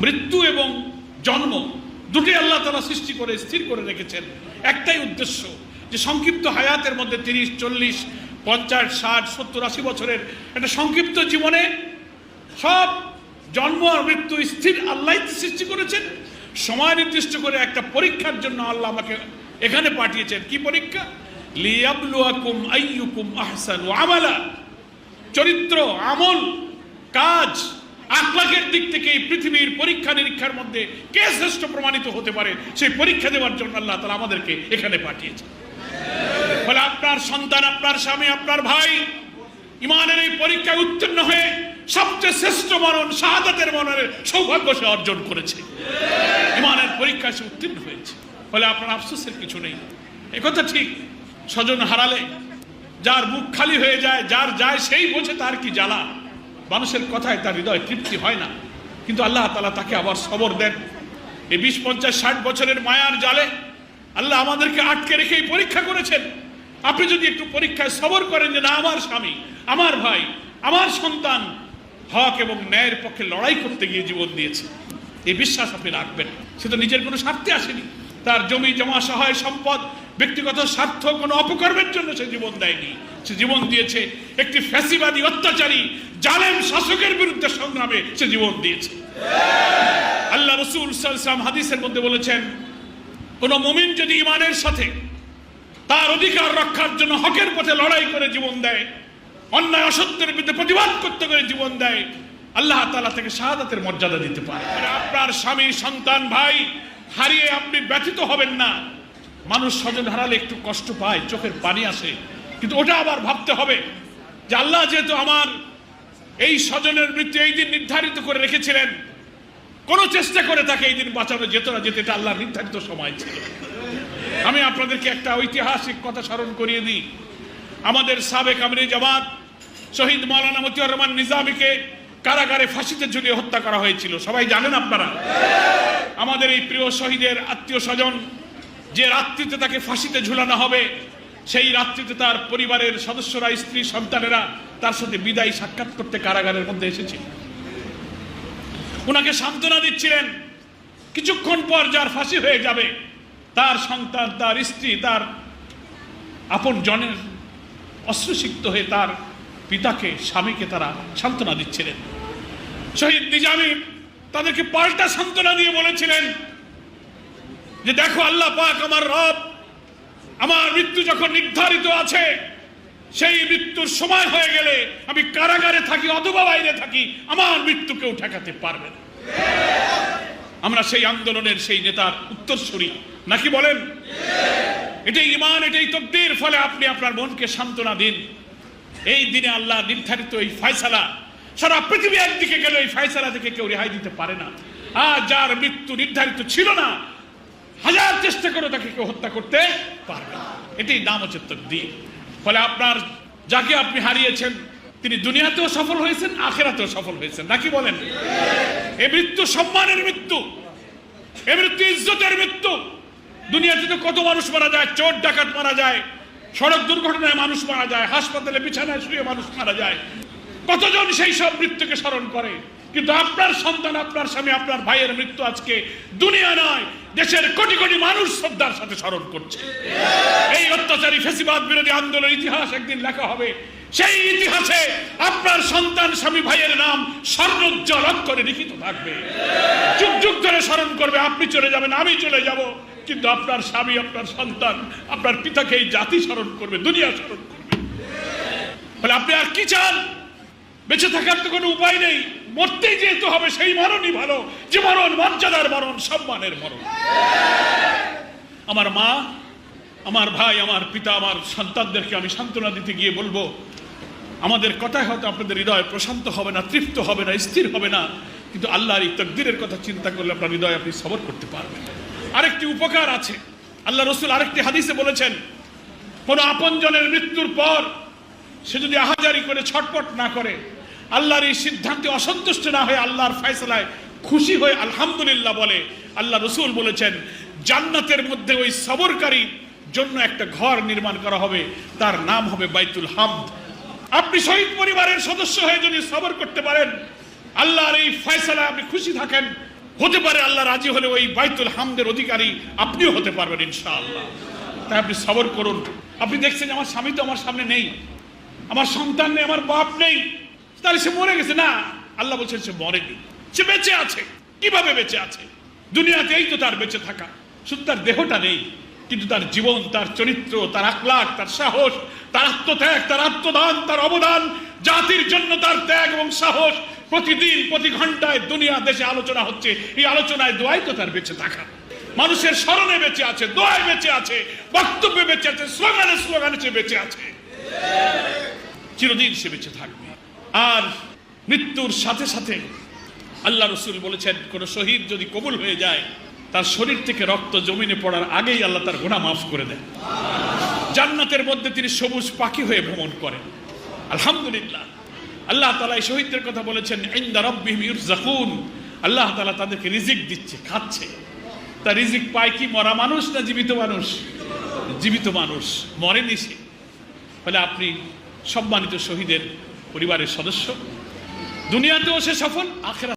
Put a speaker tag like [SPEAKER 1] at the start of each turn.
[SPEAKER 1] মৃত্যু এবং জন্ম দুটি আল্লাহ তালা সৃষ্টি করে, স্থির করে রেখেছেন। একটাই উদ্দেশ্য যে সংক্ষিপ্ত হায়াতের মধ্যে তিরিশ, চল্লিশ, পঞ্চাশ, ষাট, সত্তর, আশি বছরের একটা সংক্ষিপ্ত জীবনে সব জন্ম আর মৃত্যু স্থির আল্লাহ সৃষ্টি করেছেন। সময় নির্দিষ্ট করে একটা পরীক্ষার জন্য আল্লাহ আমাকে এখানে পাঠিয়েছেন। কি পরীক্ষা? লিয়াবলুয়াকুম আইয়ুকুম আহসানু আমালা। চরিত্র, আমল কাজ আখলাকের দিক থেকে পৃথিবীর পরীক্ষা নিরীক্ষার মধ্যে কে শ্রেষ্ঠ প্রমাণিত হতে পারে, সেই পরীক্ষা দেওয়ার জন্য আল্লাহ তালা আমাদেরকে এখানে পাঠিয়েছে ফলে আপনার সন্তান, আপনার স্বামী, আপনার ভাই ইমানের এই পরীক্ষায় উত্তীর্ণ হয়ে সবচেয়ে শ্রেষ্ঠ মরণ, শাহাদাতের মরণের সৌভাগ্য সে অর্জন করেছে। ইমানের পরীক্ষায় সে উত্তীর্ণ হয়েছে। ফলে আপনার আফসোসের কিছু নেই। একথা ঠিক, স্বজন হারালে, যার মুখ খালি হয়ে যায়, যার যায় সেই বোঝে তার কি জ্বালা। মানুষের কথায় তার হৃদয় তৃপ্তি হয় না। কিন্তু আল্লাহ তালা তাকে আবার সবর দেন। এই বিশ, পঞ্চাশ, ষাট বছরের মায়ার জালে আল্লাহ আমাদেরকে আটকে রেখে এই পরীক্ষা করেছেন। আপনি যদি একটু পরীক্ষায় সবর করেন যে, না, আমার স্বামী, আমার ভাই, আমার সন্তান হক এবং ন্যায়ের পক্ষে লড়াই করতে গিয়ে জীবন দিয়েছে। এই বিশ্বাস আপনি রাখবেন। সে তো নিজের কোনো স্বার্থে আসেনি। তার জমি জমা সহায় সম্পদ, ব্যক্তিগত স্বার্থ, কোনো অপকর্মের জন্য সে জীবন দেয়নি। সে জীবন দিয়েছে একটি ফ্যাসিবাদী, অত্যাচারী, জালেম শাসকের বিরুদ্ধে সংগ্রামে সে জীবন দিয়েছে। আল্লাহ রসুল হাদিসের মধ্যে বলেছেন, কোন মুমিন যদি ইমানের সাথে তার অধিকার রক্ষার জন্য হকের পথে লড়াই করে জীবন দেয়, অন্যায়, অসত্যের বিরুদ্ধে প্রতিবাদ করতে করে জীবন দেয়, আল্লাহ তালা থেকে শাহাদাতের মর্যাদা দিতে পারে। আপনার স্বামী, সন্তান, ভাই হারিয়ে আপনি ব্যথিত হবেন না। মানুষ স্বজন হারালে একটু কষ্ট পায়, চোখের পানি আসে। কিন্তু ওটা আবার ভাবতে হবে যে আল্লাহ যেহেতু আমার এই স্বজনের মৃত্যু এই দিন নির্ধারিত করে রেখেছিলেন, কোন চেষ্টা করে তাকে এই দিন বাঁচানো যেত না যেতে এটা আল্লাহ নির্ধারিত সময় ছিল। আমি আপনাদেরকে একটা ঐতিহাসিক কথা স্মরণ করিয়ে দিই। আমাদের সাবেক আমিরি জামাত, শহীদ মৌলানা মতিউর রহমান নিজামীকে কারাগারে ফাঁসিতে ঝুলিয়ে হত্যা করা হয়েছিল। সবাই জানেন আপনারা? আমাদের এই প্রিয় শহীদের আত্মীয় স্বজন, যে রাত্রিতে তাকে ফাঁসিতে ঝুলানো হবে, সেই রাত্রিতে তার পরিবারের সদস্যরা, স্ত্রী, সন্তানেরা তার সাথে বিদায় সাক্ষাৎ করতে কারাগারের মধ্যে এসেছিল ওনাকে সান্ত্বনা দিচ্ছিলেন, কিছুক্ষণ পর যার ফাঁসি হয়ে যাবে, তার সন্তান, তার স্ত্রী, তার আপন জনের অশ্রুসিক্ত হয়ে তার পিতাকে, স্বামীকে তারা সান্ত্বনা দিচ্ছিলেন। শহীদ নিজামী তাদেরকে পাল্টা সান্ত্বনা দিয়ে বলেছিলেন যে দেখো আল্লাহ পাক আমার রব, আমার মৃত্যু যখন নির্ধারিত আছে, সেই মৃত্যুর সময় হয়ে গেলে আমি কারাগারে থাকি, অথবা বাইরে থাকি, আমার মৃত্যু কেউ ঠেকাতে পারবে না। আমরা সেই আন্দোলনের সেই নেতার উত্তরসূরি, নাকি বলেন? এটাই ইমান এটাই তকদির, ফলে আপনি আপনার মনকে সান্ত্বনা দিন। এই দিনে আল্লাহ নির্ধারিত এই ফয়সালা সারা পৃথিবী একদিকে গেলে এই ফয়সালা থেকে কেউ রেহাই দিতে পারে না। আর যার মৃত্যু নির্ধারিত ছিল না, হাজার চেষ্টা করে তাকে কেউ হত্যা করতে পারবে না। এটাই নাম হচ্ছে তকদির ফলে আপনার, যাকে আপনি হারিয়েছেন, তিনি দুনিয়াতেও সফল হয়েছেন, আখেরাতেও সফল হয়েছেন। নাকি বলেন? এ মৃত্যু সম্মানের মৃত্যু। এ মৃত্যু ইজ্জতের মৃত্যু। দুনিয়াতে তো কত মানুষ মারা যায়, চোর ডাকাত মারা যায়, সড়ক দুর্ঘটনায় মানুষ মারা যায়, হাসপাতালে বিছানায় শুয়ে মানুষ মারা যায়। কতজন সেই সব মৃত্যুকে স্মরণ করে? কিন্তু আপনার সন্তান, আপনার স্বামী, আপনার ভাইয়ের মৃত্যু আজকে দুনিয়া নয়, দেশের কোটি কোটি মানুষ শ্রদ্ধার সাথে স্মরণ করছে। এই অত্যাচারী ফেসিবাদ বিরোধী আন্দোলন ইতিহাস একদিন লেখা হবে। সেই ইতিহাসে আপনার সন্তান, স্বামী, ভাইয়ের নাম স্বর্ণোজ্জ্বল অক্ষরে লিখিত থাকবে। যুগ যুগ ধরে স্মরণ করবে, আপনি চলে যাবেন, আমি চলে যাব। কিন্তু আপনার স্বামী, আপনার সন্তান, আপনার পিতাকে এই জাতি স্মরণ করবে, দুনিয়া স্মরণ করবে। আপনি আর কি চান? বেঁচে থাকার তো কোনো উপায় নেই। মরতেই যেহেতু হবে, সেই মরণই ভালো। যে মরণ, মর্যাদার মরণ, সম্মানের মরণ। আমার মা, আমার ভাই, আমার পিতা, আমার সন্তানদেরকে আমি সান্ত্বনা দিতে গিয়ে বলব, আমাদের কথায় হয়তো আপনাদের হৃদয় প্রশান্ত হবে না, তৃপ্ত হবে না, স্থির হবে না, কিন্তু আল্লাহর এই তকদিরের কথা চিন্তা করলে আপনার হৃদয় আপনি সবর করতে পারবেন। আরেকটি উপকার আছে। আল্লাহ রসুল আরেকটি হাদিসে বলেছেন, কোনো আপনজনের মৃত্যুর পর সে যদি আহাজারি করে, ছটপট না করে আল্লাহর এই সিদ্ধান্তে অসন্তুষ্ট না হয়ে আল্লাহর ফয়সলায় খুশি হয়ে আলহামদুলিল্লাহ বলে আল্লাহ রসুল বলেছেন, জান্নাতের মধ্যে ওই সবরকারী জন্য একটা ঘর নির্মাণ করা হবে, তার নাম হবে বাইতুল হামদ। আপনি শহীদ পরিবারের সদস্য হয়ে যদি সবর করতে পারেন, আল্লাহর এই ফয়সালা আপনি খুশি থাকেন, হতে পারে আল্লাহ রাজি হলে ওই বাইতুল হামদের অধিকারী আপনিও হতে পারবেন ইনশাআল্লাহ। তাই আপনি সবর করুন। আপনি দেখছেন আমার স্বামী তো আমার সামনে নেই, আমার সন্তান নেই, আমার বাপ নেই। তাহলে সে মরে গেছে। না, আল্লাহ বলছেন সে মরেনি। সে বেঁচে আছে। কীভাবে বেঁচে আছে? দুনিয়াতে এই তো তার বেঁচে থাকা। শুধু তার দেহটা নেই, কিন্তু তার জীবন, তার চরিত্র, তার আকলাক তার সাহস, তার আত্মত্যাগ, তার আত্মদান, তার অবদান, জাতির জন্য তার ত্যাগ এবং সাহস প্রতিদিন, প্রতি ঘন্টায় দুনিয়া দেশে আলোচনা হচ্ছে। এই আলোচনায় দোয়াই তো তার বেঁচে থাকা। মানুষের স্মরণে বেঁচে আছে, দোয়ায় বেঁচে আছে, বক্তব্যে বেঁচে আছে, স্লোগানে স্লোগানে সে বেঁচে আছে। চিরদিন সে বেঁচে থাকবে। আর মৃত্যুর সাথে সাথে আল্লাহ রসুল বলেছেন, কোন শহীদ যদি কবুল হয়ে যায়, তার শরীর থেকে রক্ত জমিনে পড়ার আগেই আল্লাহ তার গুণা মাফ করে দেন। জান্নাতের মধ্যে তিনি সবুজ পাখি হয়ে ভ্রমণ করেন। আলহামদুলিল্লাহ। আল্লাহ তালা এই শহীদদের কথা বলেছেন, ইন্দা রব্বিহিম ইউরজাকুন আল্লাহ তালা তাদেরকে রিজিক দিচ্ছে, খাচ্ছে। তা রিজিক পায় কি? মরা মানুষ না জীবিত মানুষ? জীবিত মানুষ, মরেনি সে। ফলে আপনি সম্মানিত শহীদের পরিবারের সদস্য। দুনিয়াতেও সে সফল আখেরা